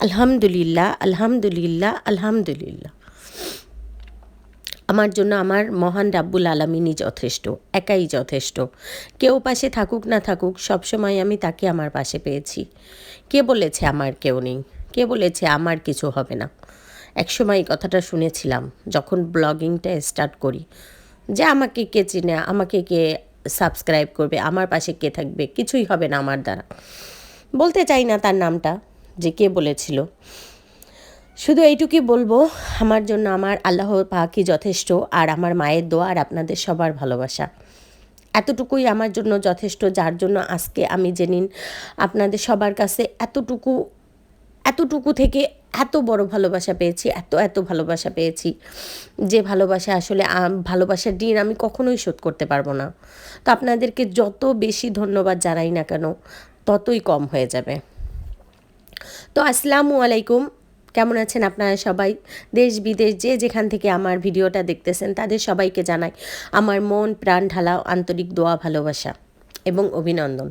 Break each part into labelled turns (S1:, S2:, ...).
S1: আলহামদুলিল্লাহ আলহামদুলিল্লাহ আলহামদুলিল্লাহ। আমার জন্য আমার মহান রাব্বুল আলমিনই যথেষ্ট, একাই যথেষ্ট। কেউ পাশে থাকুক না থাকুক, সবসময় আমি তাকে আমার পাশে পেয়েছি। কে বলেছে আমার কেউ নেই? কে বলেছে আমার কিছু হবে না? একসময় এই কথাটা শুনেছিলাম, যখন ব্লগিংটা স্টার্ট করি। যে আমাকে কে চিনে, আমাকে কে সাবস্ক্রাইব করবে, আমার পাশে কে থাকবে, কিছুই হবে না আমার দ্বারা। বলতে চাই না তার নামটা। যে কে বলেছিল। শুধু এইটুকুই বলব, আমার জন্য আমার আল্লাহ পাকি যথেষ্ট আর আমার মায়ের দোয়া আর আপনাদের সবার ভালোবাসা। এতটুকুই আমার জন্য যথেষ্ট, যার জন্য আজকে আমি জেনিন আপনাদের সবার কাছে এতটুকু এতটুকু থেকে এত বড় ভালোবাসা পেয়েছি, এত এত ভালোবাসা পেয়েছি যে ভালোবাসা আসলে ভালোবাসার ঋণ আমি কখনোই শোধ করতে পারব না। তো আপনাদেরকে যত বেশি ধন্যবাদ জানাই না কেন, ততই কম হয়ে যাবে। তো আসসালামু আলাইকুম। কেমন আছেন আপনারা সবাই? দেশ, বিদেশ যে যেখান থেকে আমার ভিডিওটা দেখতেছেন, তাদের সবাইকে জানাই আমার মন, প্রাণ ঢালা আন্তরিক দোয়া, ভালোবাসা এবং অভিনন্দন।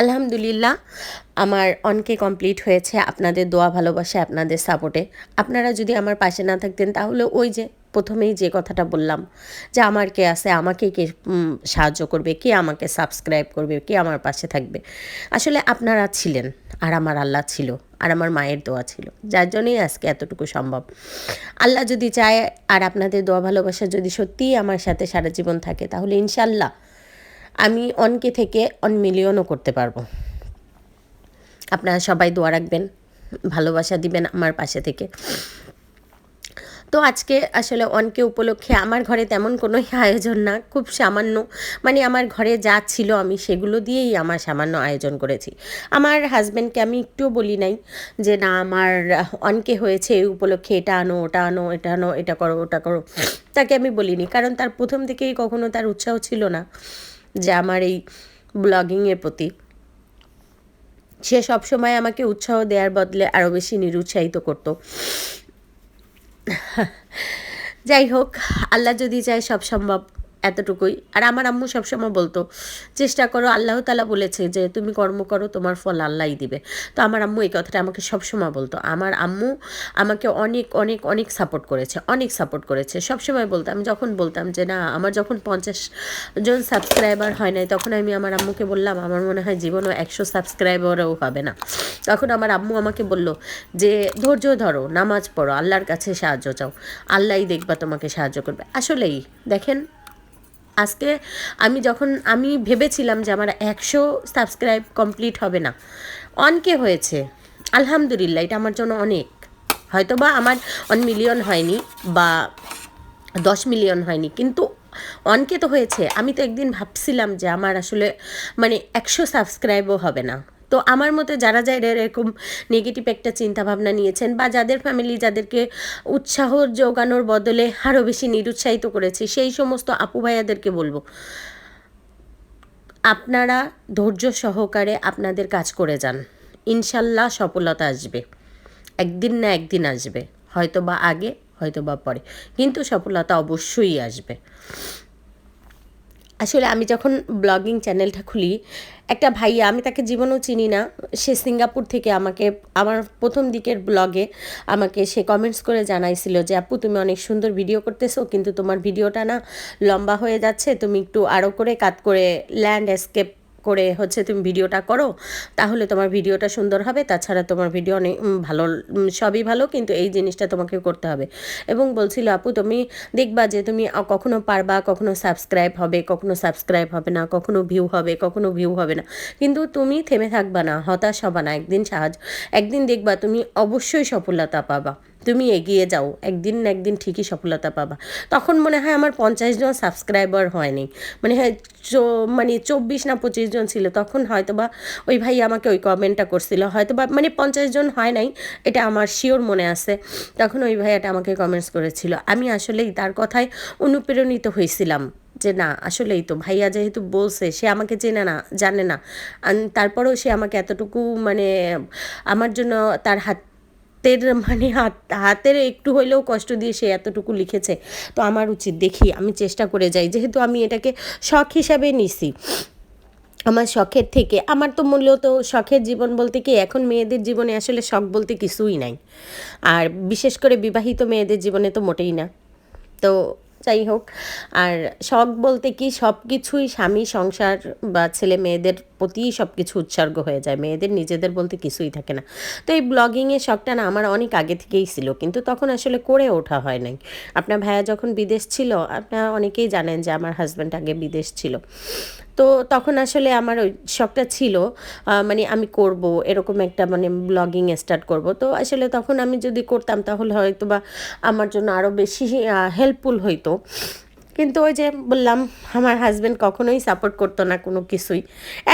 S1: আলহামদুলিল্লাহ, আমার অনকে কমপ্লিট হয়েছে আপনাদের দোয়া, ভালোবাসা, আপনাদের সাপোর্টে। আপনারা যদি আমার পাশে না থাকতেন, তাহলে ওই যে প্রথমেই যে কথাটা বললাম যে আমার কে আছে, আমাকে কে সাহায্য করবে, কে আমাকে সাবস্ক্রাইব করবে, কে আমার পাশে থাকবে। আসলে আপনারা ছিলেন আর আমার আল্লাহ ছিল আর আমার মায়ের দোয়া ছিল, যার জন্যই আজকে এতটুকু সম্ভব। আল্লাহ যদি চায় আর আপনাদের দোয়া ভালোবাসা যদি সত্যিই আমার সাথে সারা জীবন থাকে, তাহলে ইনশাল্লাহ আমি অনকে থেকে অন মিলিয়নও করতে পারব। আপনারা সবাই দোয়া রাখবেন, ভালোবাসা দিবেন আমার পাশে থেকে। তো আজকে আসলে অনকে উপলক্ষে আমার ঘরে তেমন কোনো আয়োজন না, খুব সামান্য। মানে আমার ঘরে যা ছিল আমি সেগুলো দিয়েই আমার সামান্য আয়োজন করেছি। আমার হাজব্যান্ডকে আমি একটুও বলি নাই যে, না, আমার অনকে হয়েছে এই উপলক্ষে এটা আনো, ওটা আনো, এটা আনো, এটা করো, ওটা করো। তাকে আমি বলিনি, কারণ তার প্রথম থেকেই কখনো তার উৎসাহ ছিল না যে আমার এই ব্লগিংয়ের প্রতি। সে সবসময় আমাকে উৎসাহ দেওয়ার বদলে আরও বেশি নিরুৎসাহিত করতো। যাই হোক আল্লাহ যদি চায় সব সম্ভব। এতটুকুই। আর আমার আম্মু সবসময় বলতো, চেষ্টা করো, আল্লাহ তালা বলেছে যে তুমি কর্ম করো, তোমার ফল আল্লাহই দিবে। তো আমার আম্মু এই কথাটা আমাকে সবসময় বলতো। আমার আম্মু আমাকে অনেক অনেক অনেক সাপোর্ট করেছে, অনেক সাপোর্ট করেছে। সবসময় বলতো আমি যখন বলতাম যে, না, আমার যখন পঞ্চাশ জন সাবস্ক্রাইবার হয় নাই, তখন আমি আমার আম্মুকে বললাম, আমার মনে হয় জীবনও একশো সাবস্ক্রাইবারও হবে না। তখন আমার আম্মু আমাকে বলল যে, ধৈর্য ধরো, নামাজ পড়ো, আল্লাহর কাছে সাহায্য চাও, আল্লাহই দেখবা তোমাকে সাহায্য করবে। আসলেই, দেখেন আজকে আমি যখন, আমি ভেবেছিলাম যে আমার একশো সাবস্ক্রাইব কমপ্লিট হবে না অনকে হয়েছে? আলহামদুলিল্লাহ, এটা আমার জন্য অনেক। হয়তো বা আমার অন মিলিয়ন হয়নি বা দশ মিলিয়ন হয়নি, কিন্তু অনকে তো হয়েছে। আমি তো একদিন ভাবছিলাম যে আমার আসলে মানে একশো সাবস্ক্রাইবও হবে না। তো আমার মতে যারা যারা এরকম নেগেটিভ একটা চিন্তা ভাবনা নিয়েছেন বা যাদের ফ্যামিলি যাদেরকে উৎসাহ যোগানোর বদলে আরও বেশি নিরুৎসাহিত করেছে, সেই সমস্ত আপু ভাইয়াদেরকে বলব, আপনারা ধৈর্য সহকারে আপনাদের কাজ করে যান। ইনশাল্লাহ সফলতা আসবে। একদিন না একদিন আসবে। হয়তো বা আগে হয়তো বা পরে। কিন্তু সফলতা অবশ্যই আসবে। আসলে আমি যখন ব্লগিং চ্যানেলটা খুলি, একটা ভাইয়া, আমি তাকে জীবনও চিনি না, সে সিঙ্গাপুর থেকে আমাকে, আমার প্রথম দিকের ব্লগে আমাকে সে কমেন্টস করে জানাইছিল যে, আপু, তুমি অনেক সুন্দর ভিডিও করতেছো, কিন্তু তোমার ভিডিওটা না লম্বা হয়ে যাচ্ছে, তুমি একটু আরও করে কাত করে ল্যান্ড এসকেপ করে হচ্ছে তুমি ভিডিওটা করো, তাহলে তোমার ভিডিওটা সুন্দর হবে। তাছাড়া তোমার ভিডিও অনেক ভালো সবই ভালো, কিন্তু এই জিনিসটা তোমাকে করতে হবে। এবং বলছিল, আপু, তুমি দেখবা যে তুমি কখনো পারবা, কখনো সাবস্ক্রাইব হবে, কখনো সাবস্ক্রাইব হবে না, কখনো ভিউ হবে, কখনো ভিউ হবে না। কিন্তু তুমি থেমে থাকবা না, হতাশ হবা না, একদিন সাহায্য, একদিন দেখবা তুমি অবশ্যই সফলতা পাবা। তুমি এগিয়ে যাও, একদিন না একদিন ঠিকই সফলতা পাবা। তখন মনে হয় আমার পঞ্চাশ জন সাবস্ক্রাইবার হয়নি। মানে হয়, চো- মানে চব্বিশ না পঁচিশ জন ছিল, তখন হয়তো বা ওই ভাই আমাকে ওই কমেন্টটা করছিল। হয়তো বা মানে পঞ্চাশ জন হয় নাই, এটা আমার শিওর মনে আছে। তখন ওই ভাইয়াটা আমাকে কমেন্টস করেছিল। আমি আসলেই তার কথায় অনুপ্রেরণিত হয়েছিলাম যে না, আসলেই তো ভাইয়া যেহেতু বলছে, সে আমাকে চেনে না, জানে না। তারপরেও সে আমাকে এতটুকু মানে আমার জন্য তার হাত হাতের মানে হাত, হাতের একটু হইলেও কষ্ট দিয়ে সে এতটুকু লিখেছে। তো আমার উচিত, দেখি, আমি চেষ্টা করে যাই। যেহেতু আমি এটাকে শখ হিসাবে নিছি। আমার শখের থেকে, আমার তো মূলত শখের জীবন বলতে কি, এখন মেয়েদের জীবনে আসলে শখ বলতে কিছুই নাই। আর বিশেষ করে বিবাহিত মেয়েদের জীবনে তো মোটেই না। তো যাই হোক, আর শখ বলতে কি সব কিছুই স্বামী, সংসার বা ছেলে মেয়েদের প্রতিই সব কিছু উৎসর্গ হয়ে যায়। মেয়েদের নিজেদের বলতে কিছুই থাকে না। তো এই ব্লগিংয়ের শখটা না আমার অনেক আগে থেকেই ছিল। কিন্তু তখন আসলে করে ওঠা হয় নাই। আপনার ভাইয়া যখন বিদেশ ছিল, আপনারা অনেকেই জানেন যে আমার হাজব্যান্ড আগে বিদেশ ছিল। তো তখন আসলে আমার ওই শখটা ছিল মানে আমি করব, এরকম একটা মানে ব্লগিং স্টার্ট করব। তো আসলে তখন আমি যদি করতাম, তাহলে হয়তো বা আমার জন্য আরও বেশি হেল্পফুল হইতো। কিন্তু ওই যে বললাম, আমার হাজব্যান্ড কখনোই সাপোর্ট করতো না কোনো কিছুই।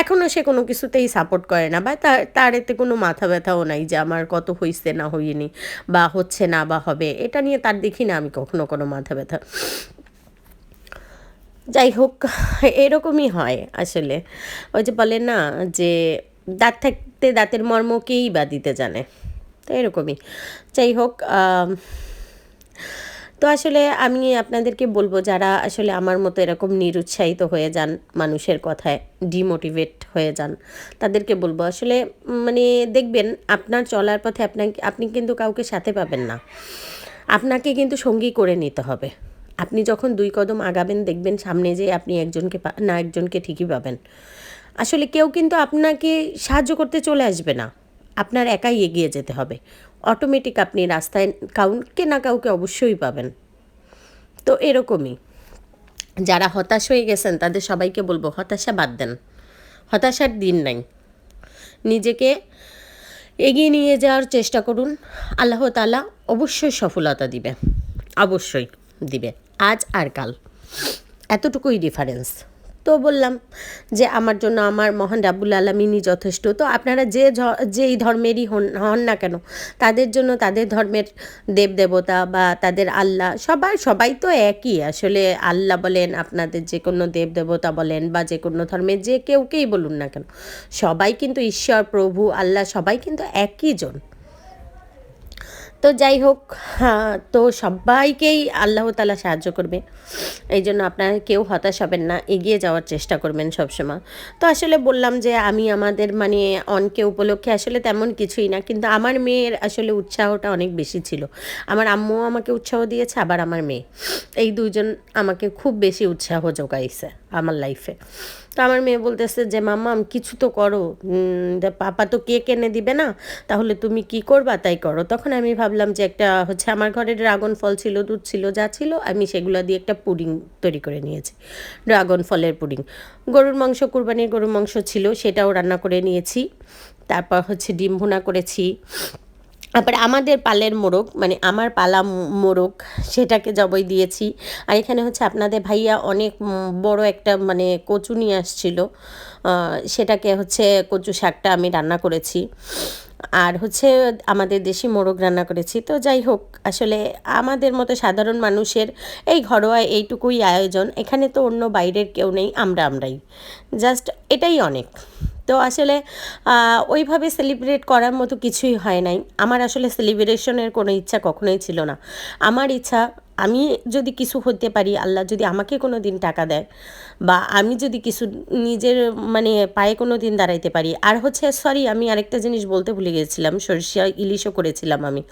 S1: এখনও সে কোনো কিছুতেই সাপোর্ট করে না। বা তার এতে কোনো মাথা ব্যথাও নাই যে আমার কত হইছে না হইনি, বা হচ্ছে না বা হবে। এটা নিয়ে তার দেখি না আমি কখনো কোনো মাথা ব্যথা। যাই হোক, এরকমই হয় আসলে। ওই যে বলে না যে, দাঁত থাকতে দাঁতের মর্মকেই বা দিতে জানে। তো এরকমই। যাই হোক তো আসলে আমি আপনাদেরকে বলব, যারা আসলে আমার মতো এরকম নিরুৎসাহিত হয়ে যান মানুষের কথায় ডিমোটিভেট হয়ে যান, তাদেরকে বলব আসলে মানে দেখবেন আপনার চলার পথে আপনাকে, আপনি কিন্তু কাউকে সাথে পাবেন না। আপনাকে কিন্তু সঙ্গী করে নিতে হবে। আপনি যখন দুই কদম আগাবেন, দেখবেন সামনে যে আপনি একজনকে না একজনকে ঠিকই পাবেন। আসলে কেউ কিন্তু আপনাকে সাহায্য করতে চলে আসবে না। আপনার একাই এগিয়ে যেতে হবে। অটোমেটিক আপনি রাস্তায় কাউকে না কাউকে অবশ্যই পাবেন। তো এরকমই। যারা হতাশ হয়ে গেছেন, তাদের সবাইকে বলব, হতাশা বাদ দেন। হতাশার দিন নাই। নিজেকে এগিয়ে নিয়ে যাওয়ার চেষ্টা করুন। আল্লাহ তালা অবশ্যই সফলতা দিবে। অবশ্যই দিবে। আজ আর কাল। এতটুকুই ডিফারেন্স তো বললাম যে আমার জন্য আমার মহান রাবুল আলমিনই যথেষ্ট। তো আপনারা যে যেই ধর্মেরই হন হন না কেন, তাদের জন্য তাদের ধর্মের দেব দেবতা বা তাদের আল্লাহ সবাই সবাই তো একই। আসলে আল্লাহ বলেন, আপনাদের যে কোনো দেব দেবতা বলেন বা যে কোনো ধর্মের যে কেউকেই বলুন না কেন, সবাই কিন্তু ঈশ্বর, প্রভু, আল্লাহ সবাই কিন্তু একই জন। তো যাই হোক হ্যাঁ তো সবাইকেই আল্লাহ তালা সাহায্য করবে। এই জন্য আপনারা কেউ হতাশ হবেন না, এগিয়ে যাওয়ার চেষ্টা করবেন সবসময়। তো আসলে বললাম যে আমি আমাদের মানে অনকে উপলক্ষে আসলে তেমন কিছুই না, কিন্তু আমার মেয়ের আসলে উৎসাহটা অনেক বেশি ছিল। আমার আম্মুও আমাকে উৎসাহ দিয়েছে, আবার আমার মেয়ে। এই দুজন আমাকে খুব বেশি উৎসাহ যোগাইছে আমার লাইফে তো আমার মেয়ে বলতেছে যে মাম্মাম কিছু তো করো। পাপা তো কেক এনে দিবে না, তাহলে তুমি কি করবা? তাই করো। তখন আমি ভাবলাম যে, একটা হচ্ছে আমার ঘরে ড্রাগন ফল ছিল, দুধ ছিল, যা ছিল, আমি সেগুলো দিয়ে একটা পুডিং তৈরি করে নিয়েছি। ড্রাগন ফলের পুডিং। গরুর মাংস, কুরবানির গরুর মাংস ছিল, সেটাও রান্না করে নিয়েছি। তারপর হচ্ছে ডিম ভুনা করেছি। তারপরে আমাদের পালের মোরগ মানে আমার পালা মোরগ, সেটাকে জবই দিয়েছি। আর এখানে হচ্ছে আপনাদের ভাইয়া অনেক বড় একটা মানে কচু নিয়ে আসছিল। সেটাকে হচ্ছে কচু শাকটা আমি রান্না করেছি। আর হচ্ছে আমাদের দেশি মোরগ রান্না করেছি। তো যাই হোক, আসলে আমাদের মতো সাধারণ মানুষের এই ঘরোয়া এইটুকুই আয়োজন। এখানে তো অন্য বাইরের কেউ নেই, আমরা আমরাই। জাস্ট এটাই অনেক। তো আসলে ওইভাবে সেলিব্রেট করার মতো কিছুই হয় নাই। আমার আসলে সেলিব্রেশনের কোনো ইচ্ছা কখনোই ছিল না। আমার ইচ্ছা আমি যদি কিছু হতে পারি, আল্লাহ যদি আমাকে কোনো দিন টাকা দেয় বা আমি যদি কিছু নিজের মানে পায়ে কোনো দিন দাঁড়াইতে পারি। আর হচ্ছে সরি আমি আরেকটা জিনিস বলতে ভুলে গেছিলাম, সরিষা ইলিশও করেছিলাম আমি।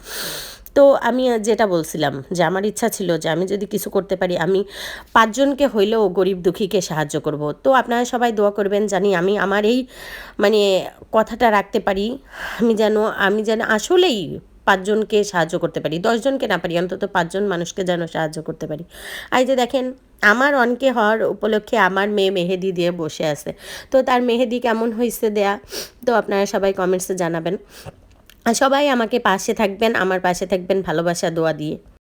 S1: তো আমি যেটা বলছিলাম যে আমার ইচ্ছা ছিল যে আমি যদি কিছু করতে পারি, আমি পাঁচজনকে হইলেও গরিব দুঃখীকে সাহায্য করব। তো আপনারা সবাই দোয়া করবেন জানি আমি আমার এই মানে কথাটা রাখতে পারি। আমি যেন আমি যেন আসলেই পাঁচজনকে সাহায্য করতে পারি, দশজনকে না পারি, অন্তত পাঁচজন মানুষকে যেন সাহায্য করতে পারি। আর যে দেখেন, আমার অনকে হওয়ার উপলক্ষে আমার মেয়ে মেহেদি দিয়ে বসে আছে। তো তার মেহেদি কেমন হয়েছে দেয়া, তো আপনারা সবাই কমেন্টসে জানাবেন। সবাই আমাকে পাশে থাকবেন, আমার পাশে থাকবেন ভালোবাসা, দোয়া দিয়ে।